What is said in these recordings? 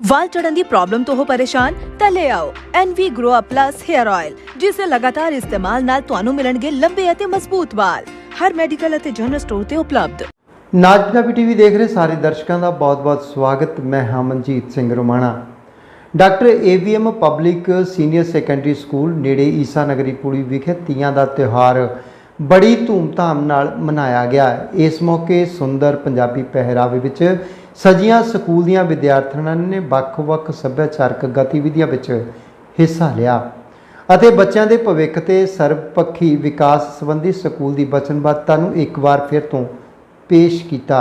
ਵਾਲ ਚੜਨ ਦੀ ਪ੍ਰੋਬਲਮ ਤੋਂ ਹੋ ਪਰੇਸ਼ਾਨ, ਤਾਂ ਲੈ ਆਓ NV Grow Up Plus Hair Oil ਜਿਸ ਦੇ ਲਗਾਤਾਰ ਇਸਤੇਮਾਲ ਨਾਲ ਤੁਹਾਨੂੰ ਮਿਲਣਗੇ ਲੰਬੇ ਅਤੇ ਮਜ਼ਬੂਤ ਵਾਲ। ਹਰ ਮੈਡੀਕਲ ਅਤੇ ਜਨਰਲ ਸਟੋਰ ਤੇ ਉਪਲਬਧ। ਨਾਜ ਟੀਵੀ ਦੇਖ ਰਹੇ ਸਾਰੇ ਦਰਸ਼ਕਾਂ ਦਾ ਬਹੁਤ-ਬਹੁਤ ਸਵਾਗਤ। ਮੈਂ ਹਾਂ Manjit Singh Romana. Doctor AVM public senior secondary school ਨੇੜੇ ਈਸਾ ਨਗਰੀ ਪੁਲੀ ਵਿਖੇ ਤੀਆਂ ਦਾ ਤਿਉਹਾਰ ਬੜੀ ਧੂਮਧਾਮ ਨਾਲ ਮਨਾਇਆ ਗਿਆ ਇਸ ਮੌਕੇ ਸੁੰਦਰ ਪੰਜਾਬੀ ਪਹਿਰਾਵੇ ਵਿੱਚ ਸਜੀਆਂ ਸਕੂਲ ਦੀਆਂ ਵਿਦਿਆਰਥਣਾਂ ਨੇ ਵੱਖ-ਵੱਖ ਸੱਭਿਆਚਾਰਕ ਗਤੀਵਿਧੀਆਂ ਵਿੱਚ ਹਿੱਸਾ ਲਿਆ ਅਤੇ ਬੱਚਿਆਂ ਦੇ ਭਵਿੱਖ ਤੇ ਸਰਬਪੱਖੀ ਵਿਕਾਸ ਸੰਬੰਧੀ ਸਕੂਲ ਦੀ ਵਚਨਬੱਧਤਾ ਨੂੰ ਇੱਕ ਵਾਰ ਫਿਰ ਤੋਂ ਪੇਸ਼ ਕੀਤਾ।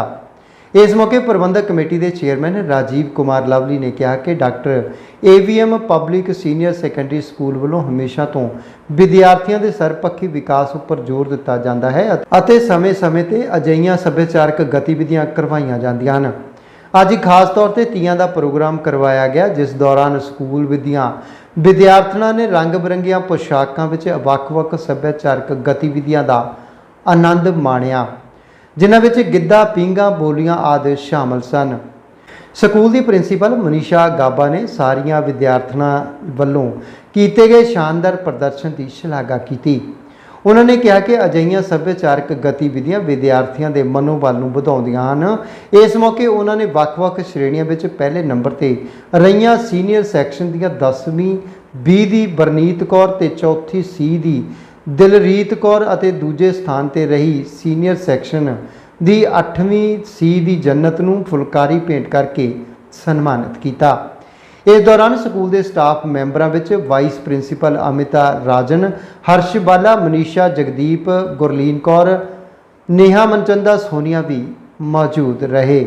ਇਸ ਮੌਕੇ ਪ੍ਰਬੰਧਕ ਕਮੇਟੀ ਦੇ ਚੇਅਰਮੈਨ ਰਾਜੀਵ ਕੁਮਾਰ ਲਵਲੀ ਨੇ ਕਿਹਾ ਕਿ doctor AVM public senior secondary school ਵੱਲੋਂ ਹਮੇਸ਼ਾ ਤੋਂ ਵਿਦਿਆਰਥੀਆਂ ਦੇ ਸਰਬਪੱਖੀ ਵਿਕਾਸ ਉੱਪਰ ਜ਼ੋਰ ਦਿੱਤਾ ਜਾਂਦਾ ਹੈ ਅਤੇ ਸਮੇਂ-ਸਮੇਂ ਤੇ ਅਜਿਹੀਆਂ ਸੱਭਿਆਚਾਰਕ ਗਤੀਵਿਧੀਆਂ ਕਰਵਾਈਆਂ ਜਾਂਦੀਆਂ ਹਨ। ਅੱਜ ਖਾਸ ਤੌਰ ਤੇ ਤੀਆਂ ਦਾ ਪ੍ਰੋਗਰਾਮ ਕਰਵਾਇਆ ਗਿਆ, ਜਿਸ ਦੌਰਾਨ ਸਕੂਲ ਵਿਦਿਆ ਵਿਦਿਆਰਥਣਾਂ ਨੇ ਰੰਗ-ਬਰੰਗੀਆਂ ਪੋਸ਼ਾਕਾਂ ਵਿੱਚ ਵੱਖ-ਵੱਖ ਸੱਭਿਆਚਾਰਕ ਗਤੀਵਿਧੀਆਂ ਦਾ ਆਨੰਦ ਮਾਣਿਆ। ਜਿਨ੍ਹਾਂ ਵਿੱਚ ਗਿੱਧਾ, ਪੀਂਘਾਂ, ਬੋਲੀਆਂ ਆਦਿ ਸ਼ਾਮਲ ਸਨ। ਸਕੂਲ ਦੀ ਪ੍ਰਿੰਸੀਪਲ ਮਨੀਸ਼ਾ ਗਾਬਾ ਨੇ ਸਾਰੀਆਂ ਵਿਦਿਆਰਥਣਾਂ ਵੱਲੋਂ ਕੀਤੇ ਗਏ ਸ਼ਾਨਦਾਰ ਪ੍ਰਦਰਸ਼ਨ ਦੀ ਸ਼ਲਾਘਾ ਕੀਤੀ। ਉਹਨਾਂ ਨੇ ਕਿਹਾ ਕਿ ਅਜਿਹੀਆਂ ਸੱਭਿਆਚਾਰਕ ਗਤੀਵਿਧੀਆਂ ਵਿਦਿਆਰਥੀਆਂ ਦੇ ਮਨੋਬਲ ਨੂੰ ਵਧਾਉਂਦੀਆਂ ਹਨ। ਇਸ ਮੌਕੇ ਉਹਨਾਂ ਨੇ ਵੱਖ-ਵੱਖ ਸ਼੍ਰੇਣੀਆਂ ਵਿੱਚ ਪਹਿਲੇ ਨੰਬਰ ਤੇ ਰਹੀਆਂ ਸੀਨੀਅਰ ਸੈਕਸ਼ਨ ਦੀਆਂ 10ਵੀਂ ਬੀ ਦੀ ਬਰਨੀਤ ਕੌਰ ਤੇ ਚੌਥੀ ਸੀ ਦੀ ਦਿਲਰੀਤ ਕੌਰ ਅਤੇ ਦੂਜੇ ਸਥਾਨ ਤੇ ਰਹੀ ਸੀਨੀਅਰ ਸੈਕਸ਼ਨ ਦੀ 8ਵੀਂ ਸੀ ਦੀ ਜੰਨਤ ਨੂੰ ਫੁਲਕਾਰੀ ਭੇਂਟ ਕਰਕੇ ਸਨਮਾਨਿਤ ਕੀਤਾ। ਇਸ ਦੌਰਾਨ ਸਕੂਲ ਦੇ ਸਟਾਫ ਮੈਂਬਰਾਂ ਵਿੱਚ ਵਾਈਸ ਪ੍ਰਿੰਸੀਪਲ ਅਮਿਤਾ ਰਾਜਨ, ਹਰਸ਼ ਬਾਲਾ, ਮਨੀਸ਼ਾ ਜਗਦੀਪ, ਗੁਰਲੀਨ ਕੌਰ, ਨੇਹਾ ਮਨਚੰਦਾ ਸੋਨੀਆ ਵੀ ਮੌਜੂਦ ਰਹੇ।